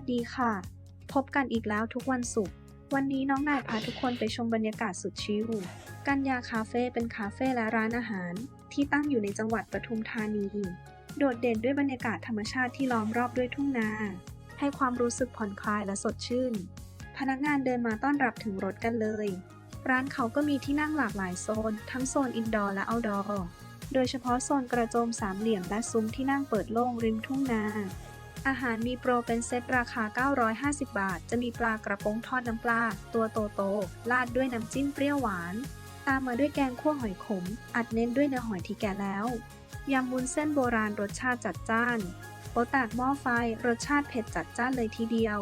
วัสดีค่ะ พบกันอีกแล้วทุกวันศุกร์ วันนี้น้องนายพาทุกคนไปชมบรรยากาศสุดชิลกัญญาคาเฟ่เป็นคาเฟ่และร้านอาหาร ที่ตั้งอยู่ในจังหวัดปทุมธานี โดดเด่นด้วยบรรยากาศธรรมชาติที่ล้อมรอบด้วยทุ่งนา ให้ความรู้สึกผ่อนคลายและสดชื่น พนักงานเดินมาต้อนรับถึงรถกันเลย ร้านเขาก็มีที่นั่งหลากหลายโซน ทั้งโซนอินดอร์และเอาท์ดอร์ โดยเฉพาะโซนกระโจมสามเหลี่ยมและซุ้มที่นั่งเปิดโล่งริมทุ่งนา อาหารมีโปรเป็นเซตราคา 950 บาท จะมีปลากระพงทอดน้ำปลา ตัวโตๆราดด้วยน้ำจิ้มเปรี้ยวหวาน ตามมาด้วยแกงคั่วหอยขม อัดเน้นด้วยเนื้อหอยที่แกะแล้ว ยำวุ้นเส้นโบราณรสชาติจัดจ้านโปแตกหม้อไฟรสชาติเผ็ดจัดจ้านเลยทีเดียว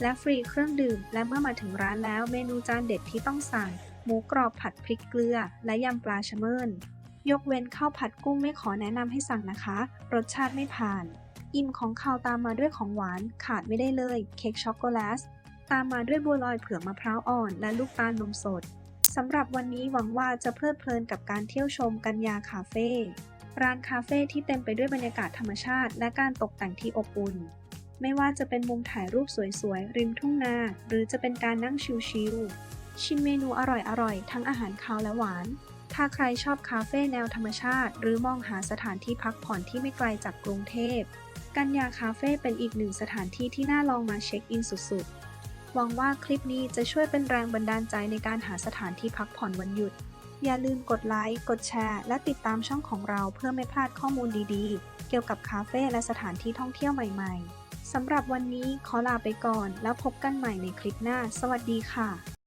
และฟรีเครื่องดื่ม และเมื่อมาถึงร้านแล้วเมนูจานเด็ดที่ต้องสั่ง หมูกรอบผัดพริกเกลือ และยำปลาชะเมินยกเว้นข้าวผัดกุ้งไม่ขอแนะนำให้สั่งนะคะ รสชาติไม่ผ่าน อิ่มของข้าวตามมาด้วยของหวานขาดไม่ได้เลย เค้กช็อกโกแลตตามมาด้วยบัวลอยเผือกมะพร้าวอ่อน และลูกตาลนมสดสำหรับวันนี้หวังว่าจะเพลิดเพลินกับการเที่ยวชมกัญญาคาเฟ่ร้านคาเฟ่ที่เต็มไปด้วยบรรยากาศธรรมชาติ และการตกแต่งที่อบอุ่น ไม่ว่าจะเป็นมุมถ่ายรูปสวยๆ ริมทุ่งนา หรือจะเป็นการนั่งชิลๆ ชิมเมนูอร่อยๆ ทั้งอาหารคาวและหวาน ถ้าใครชอบคาเฟ่แนวธรรมชาติ หรือมองหาสถานที่พักผ่อนที่ไม่ไกลจากกรุงเทพ กัญญาคาเฟ่เป็นอีกหนึ่งสถานที่ที่น่าลองมาเช็คอินสุดๆ หวังว่าคลิปนี้จะช่วยเป็นแรงบันดาลใจในการหาสถานที่พักผ่อนวันหยุด อย่าลืมกดไลค์ กดแชร์ และติดตามช่องของเราเพื่อไม่พลาดข้อมูลดีๆ เกี่ยวกับคาเฟ่และสถานที่ท่องเที่ยวใหม่ ๆสำหรับวันนี้ขอลาไปก่อนแล้วพบกันใหม่ในคลิปหน้า สวัสดีค่ะ